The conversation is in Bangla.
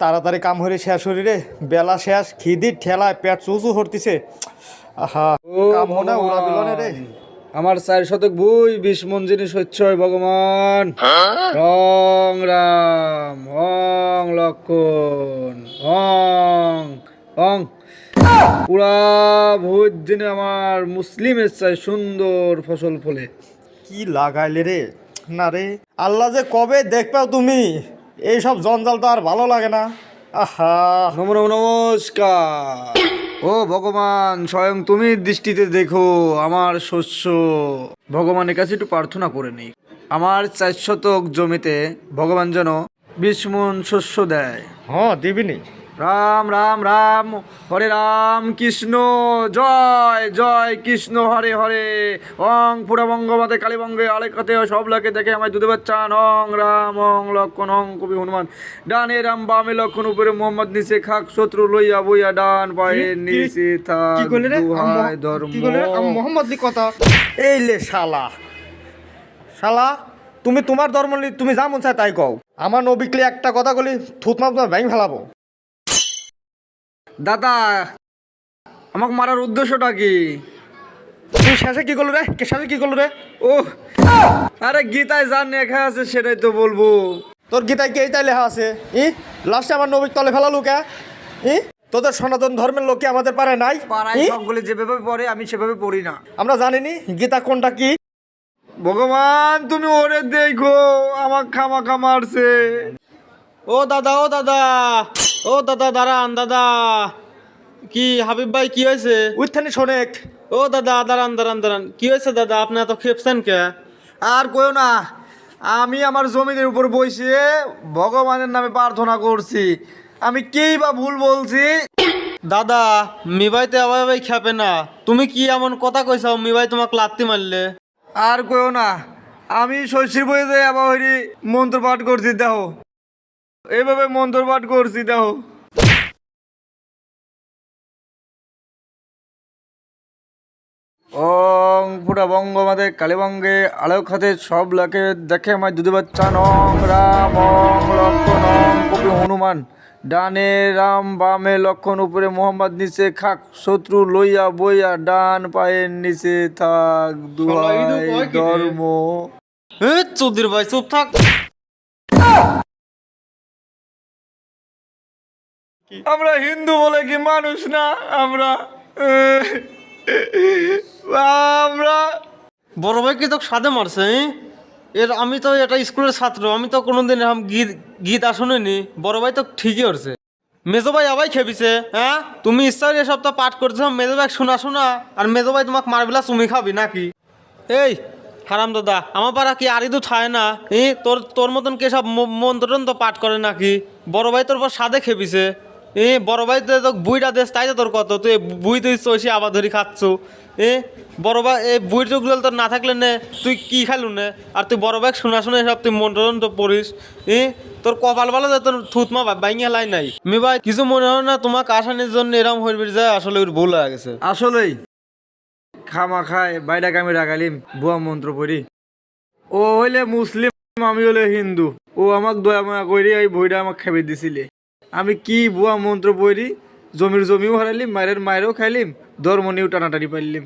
তাড়াতাড়ি কাম হরে শেষ হরি রে। বেলা শেষ খিদির ঠেলায় পেট চুচু হরতিছে আহা কাম হনা উড়া বিলনে রে। আমার চার শতক বই বিশ মন জিনিস হচ্ছে ভগবান। রং রাম হং লক্ষণ হং হং। পুরা ভোজ দিনে আমার মুসলিমের চাই সুন্দর ফসল ফলে। কি লাগাইলে রে? না রে আল্লাহ যে কবে দেখপাও তুমি? এইসব জঞ্জাল তো আর ভালো লাগে না। আহা। নম নম নমস্কার। ও ভগবান স্বয়ং তুমি দৃষ্টিতে দেখো আমার শস্য। ভগবানের কাছে একটু প্রার্থনা করে নেই। আমার চার শতক জমিতে ভগবান যেন বিশ মন শস্য দেয়। হ্যাঁ দিবিনি রাম রাম রাম হরে রাম কৃষ্ণ জয় জয় কৃষ্ণ হরে হরে। অং পুরা বঙ্গমাতে কালীবঙ্গে আলেকাতে সব লাকে দেখে আমায় দুধে বাচ্চান অং রাম অং লক্ষণ অং কবি হনুমান। ডানে রাম বামে লক্ষণ উপরে মোহাম্মদ নিচে খাক শত্রু লইয়া বইয়া ডান পায়ে নিচে থাক দুহাই ধর্ম। মোহাম্মদ কথা। এই লে শালা। শালা তুমি তোমার ধর্ম তুমি যা মন চায় তাই কও। আমার নবিকলে একটা কথা বলি থুতমা তোমার ব্যাং ফেলাবো। দাদা আমাকে মারার উদ্দেশ্যটা কি? তুই শেষে কি করল রে? কে শেষে কি করল রে? ও আরে গীতায় যা লেখা আছে সেটাই তো বলব। তোর গীতায় কে এইটাই লেখা আছে? ই লাস্টে আমার নবীর তলে ফেলা কে ই তোদের সনাতন ধর্মের লোকে আমাদের পারে নাই? পাড়ায়? সবগুলি যেভাবে পড়ে আমি সেভাবে পড়ি না। আমরা জানিনি গীতা কোনটা কি? ভগবান তুমি ওরে দেখো আমার খামা খামারছে ও দাদা ও দাদা। ও দাদা দাঁড়ান দাদা। কি হাবিব ভাই কি হয়েছে? উত্থানি শোনেক ও দাদা দাঁড়ান দাঁড়ান দাঁড়ান। কি হয়েছে দাদা? আপনি এত খেপছেন কে? আর কইও না আমি আমার জমিনের উপর বসে ভগবানের নামে প্রার্থনা করছি। আমি কেই বা ভুল বলছি? দাদা মিবাইতে আবার ভাই খেপে না। তুমি কি এমন কথা কইছাও? মিবাই তোমাকে লাত্তি মারলে। আর কইও না আমি শশীর বইতে আবার মন্ত্র পাঠ করছি দেখো। এইভাবে মন্ত্র পাঠ করছি দেখো ওং পুরা বঙ্গমাতে কালীবঙ্গে আলোক খাতে সব লাকে দেখে আমার দুধে বাচ্চা নং রাম অং লক্ষণ অং কপি হনুমান। ডানে রাম বামে লক্ষণ উপরে মোহাম্মদ নিচে খাক শত্রু লইয়া বইয়া ডান পায়ের নিচে থাক দুহাই ধর্ম। চৌধুরী ভাই চুপ থাক। আমরা হিন্দু বলে কি মানুষ না? আমরা আমরা। বড় ভাই কি তো সাদে মারছে এর আমি তো এটা স্কুলের ছাত্র, আমি তো কোনোদিন এরকম গীত গীত শুনিনি বড় ভাই তো ঠিকই করছে। মেজো ভাই আবাই খেপিছে হ্যাঁ? তুমি ইচ্ছা এসব তো পাঠ করছ, মেজো ভাই শোনা শোনা, আর মেজো ভাই তোমাকে মারবিলা তুমি খাবি নাকি? এই, হারাম দাদা, আমার পাড়া কি আরিদু খায় না? এই তোর তোর মতন কে সব মন্ত্র তো পাঠ করে নাকি? বড় ভাই তোর পর সাদে খেপিছে। এ, বড় ভাই তো তোকে বুইটা দেশ, তাই তো তোর কত? তুই বুই তুই চষি আবার ধরি খাচ্ছ। এ, বড় ভাই এই বুই টুকগুলো তোর না থাকলে নে, তুই কি খালু নে? আর তুই বড় ভাই, শোনা শোনা সব তুই মন্ত্র তো পড়িস। এ, তোর কপাল ভালো তোর থুতমা বাইঙ্গা হেলাই নাই। মি ভাই, কিছু মনে হয় না তোমাকে আসানির জন্য এরম হইবে যায়, আসলে ওর ভুল হয়ে গেছে। আসলেই। খামা খায় বাইডা কামি রাখালিম বুয়া মন্ত্র পড়ি। ও হইলে মুসলিম, আমি হলে হিন্দু। ও আমাক দয়া ময়া করি এই বইটা আমাক খেবে দিছিলে। আমি কি বুয়া মন্ত্র বইলি? জমির জমিও হারাইলিম মায়ের মায়েরও খাইলিম, ধর্ম নিয়েও টানাটানি পারলিম